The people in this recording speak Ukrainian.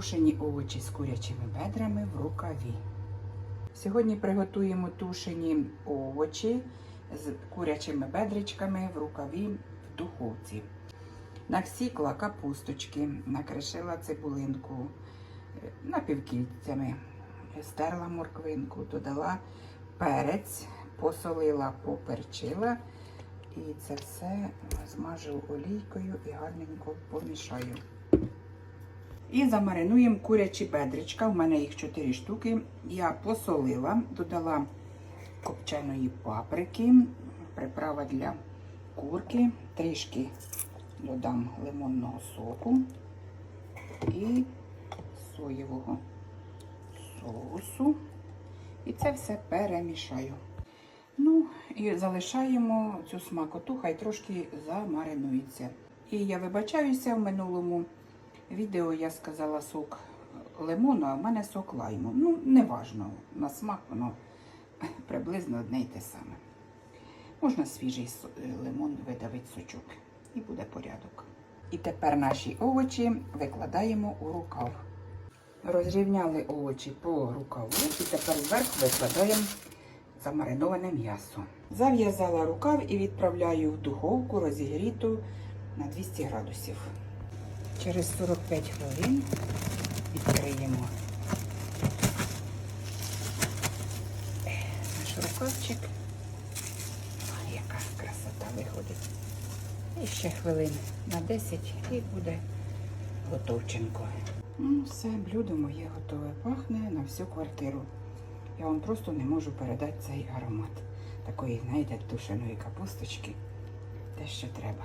Тушені овочі з курячими бедрами в рукаві. Сьогодні приготуємо тушені овочі з курячими бедричками в рукаві в духовці. Насікла капусточки, накришила цибулинку е, напівкільцями, стерла морквинку, додала перець, посолила, поперчила. І це все змажу олійкою і гарненько помішаю. І замаринуємо курячі бедричка. У мене їх 4 штуки. Я посолила, додала копченої паприки, приправа для курки, трішки додам лимонного соку і соєвого соусу. І це все перемішаю. Ну, і залишаємо цю смакоту, хай трошки замаринується. І я вибачаюся в минулому відео я сказала сок лимону, а в мене сок лайму. Ну, неважно, на смак воно приблизно одне й те саме. Можна свіжий лимон видавити сочок і буде порядок. І тепер наші овочі викладаємо у рукав. Розрівняли овочі по рукаву і тепер зверху викладаємо замариноване м'ясо. Зав'язала рукав і відправляю в духовку розігріту на 200 градусів. Через 45 хвилин відкриємо наш рукавчик. Ой, яка красота виходить. І ще хвилин на 10 і буде готовченко. Ну, все, блюдо моє готове пахне на всю квартиру. Я вам просто не можу передати цей аромат. Такої, знаєте, тушеної капусточки. Те, що треба.